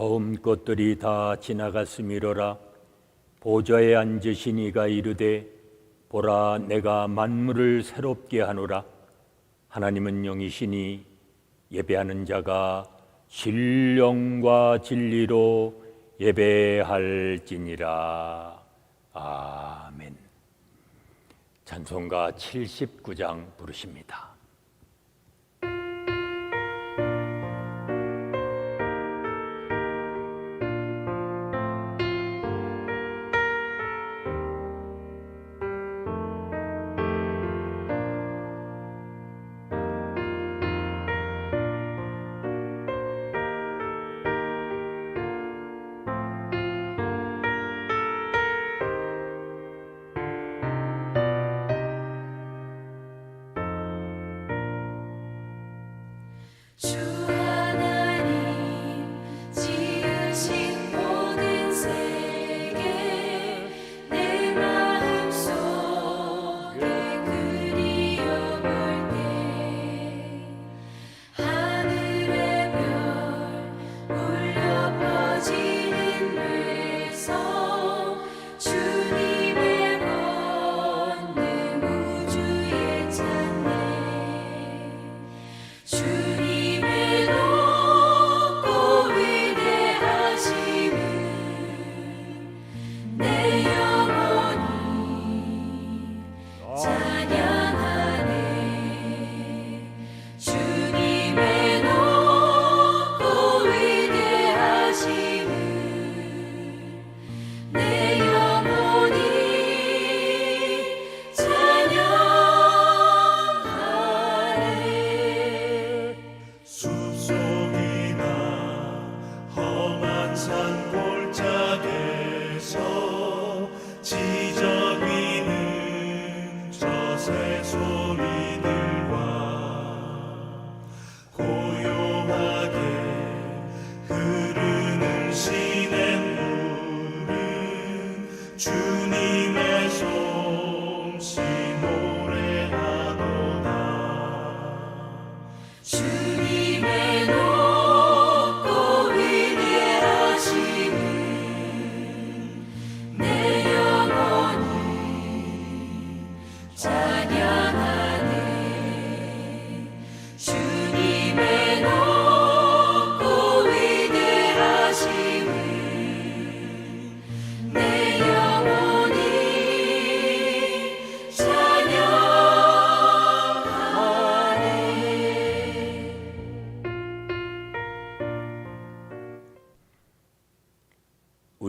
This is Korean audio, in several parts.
처음 것들이 다 지나갔음이로라. 보좌에 앉으신 이가 이르되 보라 내가 만물을 새롭게 하노라. 하나님은 영이시니 예배하는 자가 신령과 진리로 예배할지니라. 아멘. 찬송가 79장 부르십니다.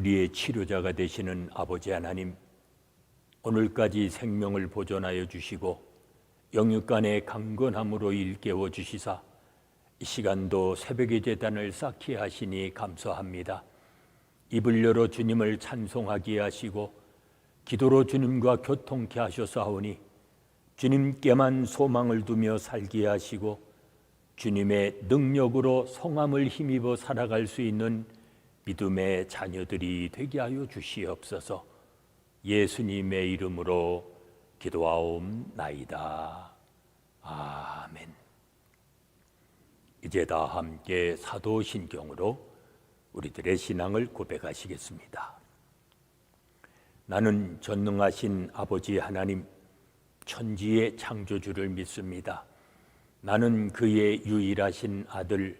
우리의 치료자가 되시는 아버지 하나님, 오늘까지 생명을 보존하여 주시고 영육간의 강건함으로 일깨워 주시사 이 시간도 새벽의 재단을 쌓게 하시니 감사합니다. 입을 열어 주님을 찬송하게 하시고 기도로 주님과 교통케 하셔사오니 주님께만 소망을 두며 살게 하시고 주님의 능력으로 성함을 힘입어 살아갈 수 있는 믿음의 자녀들이 되게 하여 주시옵소서. 예수님의 이름으로 기도하옵나이다. 아멘. 이제 다 함께 사도신경으로 우리들의 신앙을 고백하시겠습니다. 나는 전능하신 아버지 하나님, 천지의 창조주를 믿습니다. 나는 그의 유일하신 아들,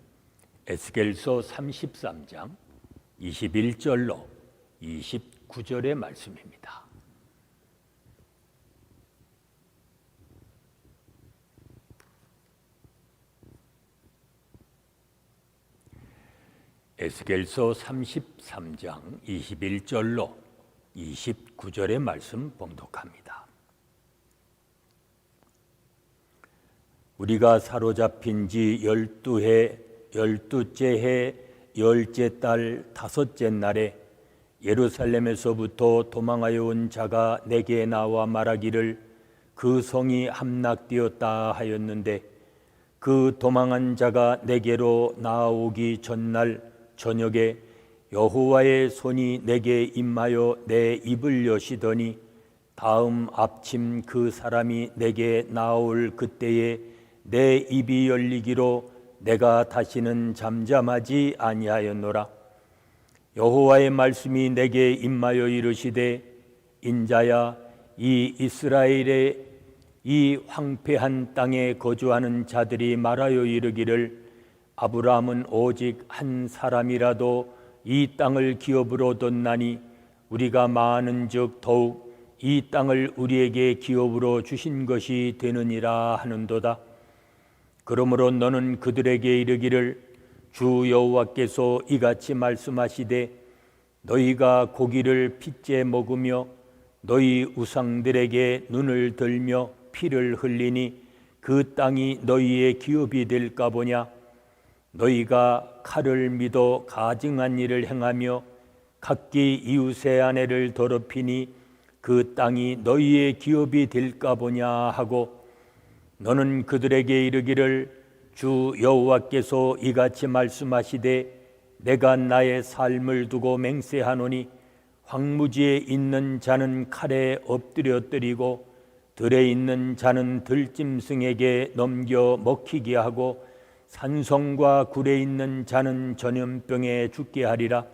에스겔서 33장 21절로 29절의 말씀입니다. 에스겔서 33장 21절로 29절의 말씀 봉독합니다. 우리가 사로잡힌 지 열두 해, 열두째 해, 열째 달, 다섯째 날에 예루살렘에서부터 도망하여 온 자가 내게 나와 말하기를 그 성이 함락되었다 하였는데 그 도망한 자가 내게로 나오기 전날 저녁에 여호와의 손이 내게 임하여 내 입을 여시더니 다음 앞침 그 사람이 내게 나올 그때에 내 입이 열리기로 내가 다시는 잠잠하지 아니하였노라 여호와의 말씀이 내게 임하여 이르시되 인자야 이 이스라엘의 이 황폐한 땅에 거주하는 자들이 말하여 이르기를 아브라함은 오직 한 사람이라도 이 땅을 기업으로 뒀나니 우리가 많은즉 더욱 이 땅을 우리에게 기업으로 주신 것이 되느니라 하는도다. 그러므로 너는 그들에게 이르기를 주 여호와께서 이같이 말씀하시되 너희가 고기를 핏째 먹으며 너희 우상들에게 눈을 들며 피를 흘리니 그 땅이 너희의 기업이 될까 보냐? 너희가 칼을 믿어 가증한 일을 행하며 각기 이웃의 아내를 더럽히니 그 땅이 너희의 기업이 될까 보냐 하고 너는 그들에게 이르기를 주 여호와께서 이같이 말씀하시되 내가 나의 삶을 두고 맹세하노니 황무지에 있는 자는 칼에 엎드려뜨리고 들에 있는 자는 들짐승에게 넘겨 먹히게 하고 산성과 굴에 있는 자는 전염병에 죽게 하리라.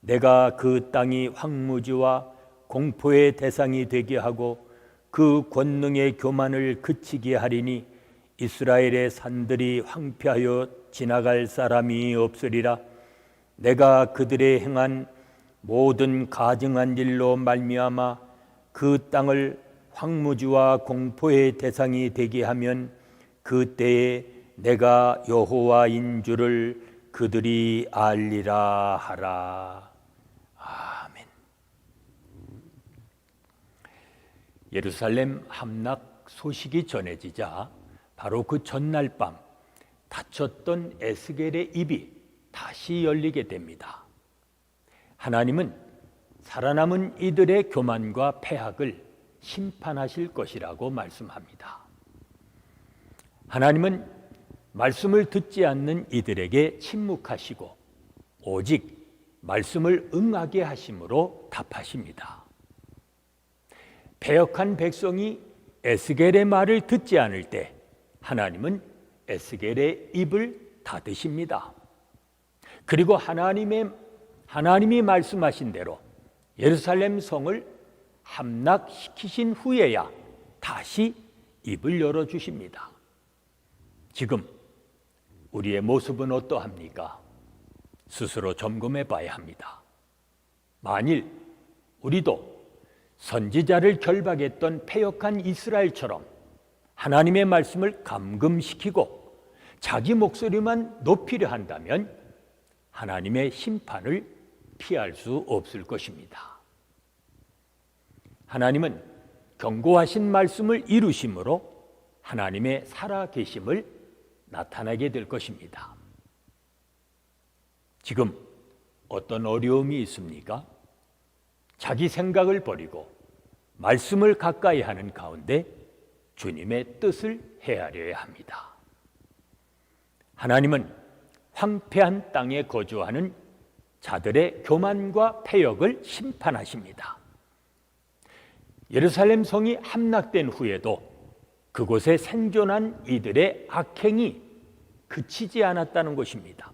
내가 그 땅이 황무지와 공포의 대상이 되게 하고 그 권능의 교만을 그치게 하리니 이스라엘의 산들이 황폐하여 지나갈 사람이 없으리라 내가 그들의 행한 모든 가증한 일로 말미암아 그 땅을 황무지와 공포의 대상이 되게 하면 그때에 내가 여호와인 줄을 그들이 알리라 하라. 아멘. 예루살렘 함락 소식이 전해지자 바로 그 전날 밤 닫혔던 에스겔의 입이 다시 열리게 됩니다. 하나님은 살아남은 이들의 교만과 패학을 심판하실 것이라고 말씀합니다. 하나님은 말씀을 듣지 않는 이들에게 침묵하시고 오직 말씀을 응하게 하심으로 답하십니다. 배역한 백성이 에스겔의 말을 듣지 않을 때 하나님은 에스겔의 입을 닫으십니다. 그리고 하나님의 하나님이 말씀하신 대로 예루살렘 성을 함락시키신 후에야 다시 입을 열어 주십니다. 지금 우리의 모습은 어떠합니까? 스스로 점검해 봐야 합니다. 만일 우리도 선지자를 결박했던 패역한 이스라엘처럼 하나님의 말씀을 감금시키고 자기 목소리만 높이려 한다면 하나님의 심판을 피할 수 없을 것입니다. 하나님은 경고하신 말씀을 이루심으로 하나님의 살아계심을 나타나게 될 것입니다. 지금 어떤 어려움이 있습니까? 자기 생각을 버리고 말씀을 가까이 하는 가운데 주님의 뜻을 헤아려야 합니다. 하나님은 황폐한 땅에 거주하는 자들의 교만과 패역을 심판하십니다. 예루살렘 성이 함락된 후에도 그곳에 생존한 이들의 악행이 그치지 않았다는 것입니다.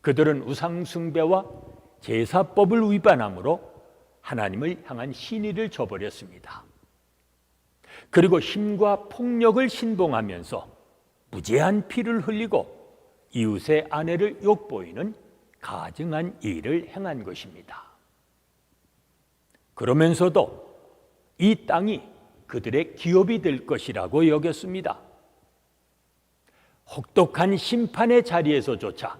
그들은 우상숭배와 제사법을 위반함으로 하나님을 향한 신의를 저버렸습니다. 그리고 힘과 폭력을 신봉하면서 무제한 피를 흘리고 이웃의 아내를 욕보이는 가증한 일을 행한 것입니다. 그러면서도 이 땅이 그들의 기업이 될 것이라고 여겼습니다. 혹독한 심판의 자리에서조차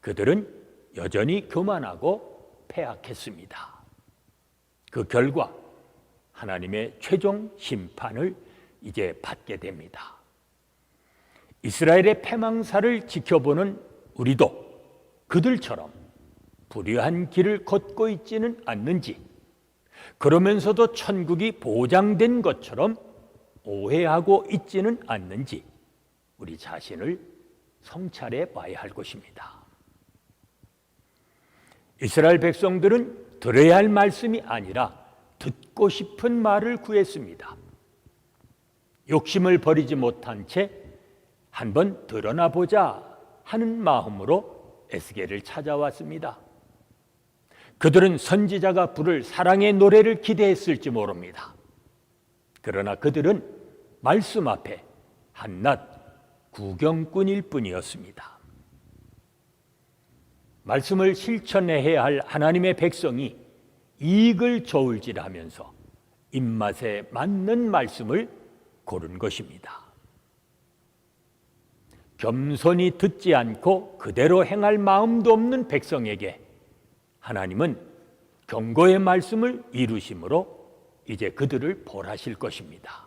그들은 여전히 교만하고 패악했습니다. 그 결과 하나님의 최종 심판을 이제 받게 됩니다. 이스라엘의 패망사를 지켜보는 우리도 그들처럼 불의한 길을 걷고 있지는 않는지, 그러면서도 천국이 보장된 것처럼 오해하고 있지는 않는지, 우리 자신을 성찰해 봐야 할 것입니다. 이스라엘 백성들은 들어야 할 말씀이 아니라 듣고 싶은 말을 구했습니다. 욕심을 버리지 못한 채 한번 드러나 보자 하는 마음으로 에스겔을 찾아왔습니다. 그들은 선지자가 부를 사랑의 노래를 기대했을지 모릅니다. 그러나 그들은 말씀 앞에 한낱 구경꾼일 뿐이었습니다. 말씀을 실천해야 할 하나님의 백성이 이익을 저울질 하면서 입맛에 맞는 말씀을 고른 것입니다. 겸손히 듣지 않고 그대로 행할 마음도 없는 백성에게 하나님은 경고의 말씀을 이루심으로 이제 그들을 벌하실 것입니다.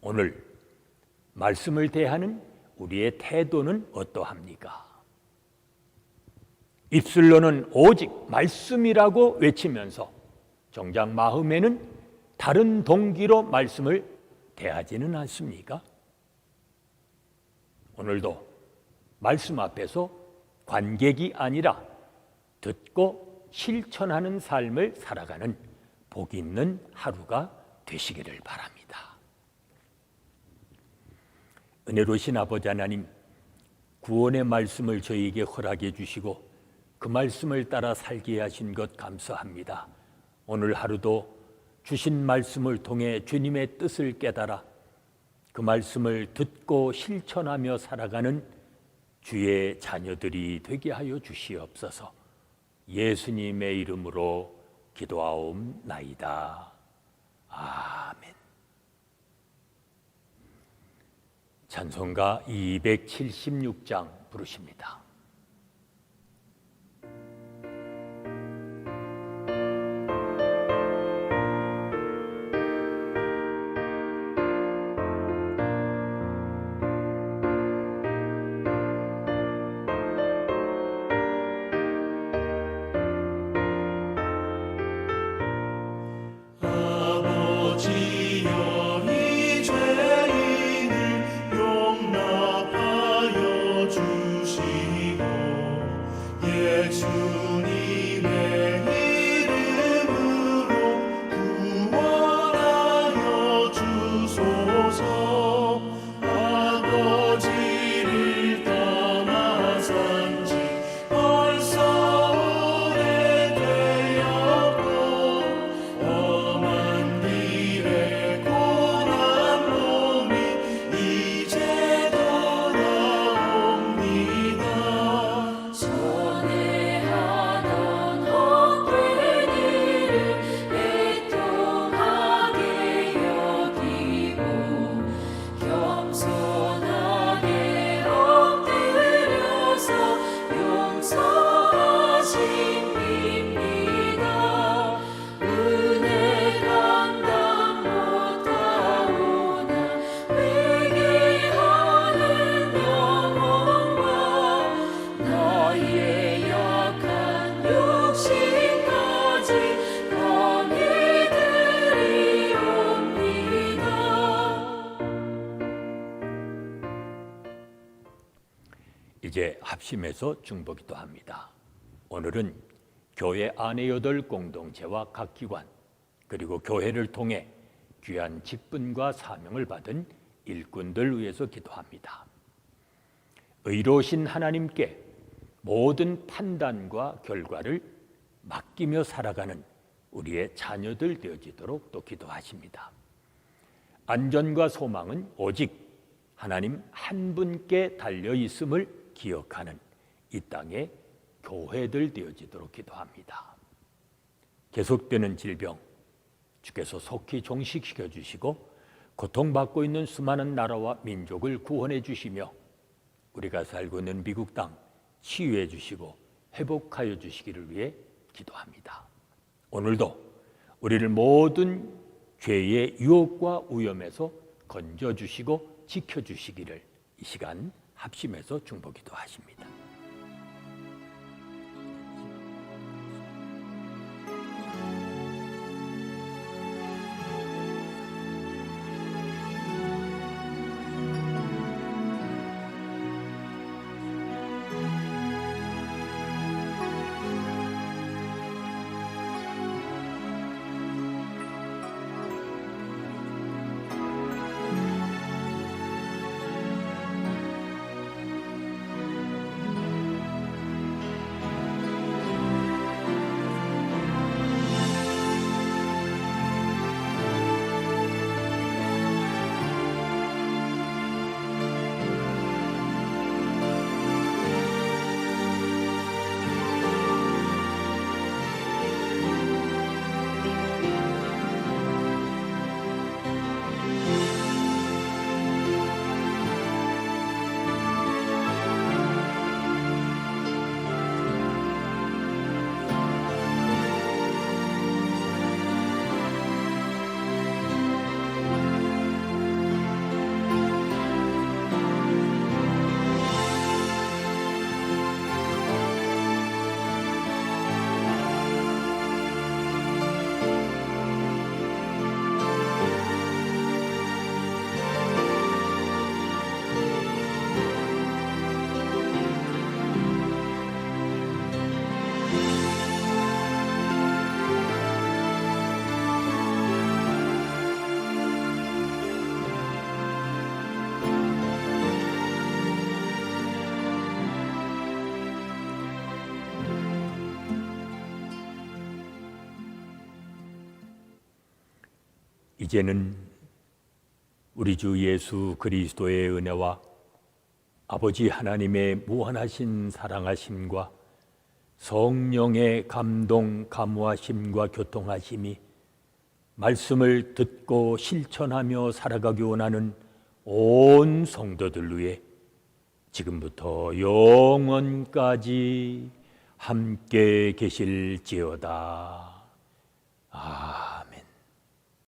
오늘 말씀을 대하는 우리의 태도는 어떠합니까? 입술로는 오직 말씀이라고 외치면서 정작 마음에는 다른 동기로 말씀을 대하지는 않습니까? 오늘도 말씀 앞에서 관객이 아니라 듣고 실천하는 삶을 살아가는 복 있는 하루가 되시기를 바랍니다. 은혜로신 아버지 하나님, 구원의 말씀을 저희에게 허락해 주시고 그 말씀을 따라 살게 하신 것 감사합니다. 오늘 하루도 주신 말씀을 통해 주님의 뜻을 깨달아 그 말씀을 듣고 실천하며 살아가는 주의 자녀들이 되게 하여 주시옵소서. 예수님의 이름으로 기도하옵나이다. 아멘. 찬송가 276장 부르십니다. 이제 합심해서 중보기도 합니다. 오늘은 교회 안의 여덟 공동체와 각 기관 그리고 교회를 통해 귀한 직분과 사명을 받은 일꾼들 위해서 기도합니다. 의로우신 하나님께 모든 판단과 결과를 맡기며 살아가는 우리의 자녀들 되어지도록 또 기도하십니다. 안전과 소망은 오직 하나님 한 분께 달려 있음을 기억하는 이 땅의 교회들 되어지도록 기도합니다. 계속되는 질병 주께서 속히 종식시켜 주시고 고통받고 있는 수많은 나라와 민족을 구원해 주시며 우리가 살고 있는 미국 땅 치유해 주시고 회복하여 주시기를 위해 기도합니다. 오늘도 우리를 모든 죄의 유혹과 위험에서 건져 주시고 지켜 주시기를 이 시간 합심해서 중보기도 하십니다. 이제는 우리 주 예수 그리스도의 은혜와 아버지 하나님의 무한하신 사랑하심과 성령의 감동 감화심과 교통하심이 말씀을 듣고 실천하며 살아가기 원하는 온 성도들 위해 지금부터 영원까지 함께 계실지어다. 아.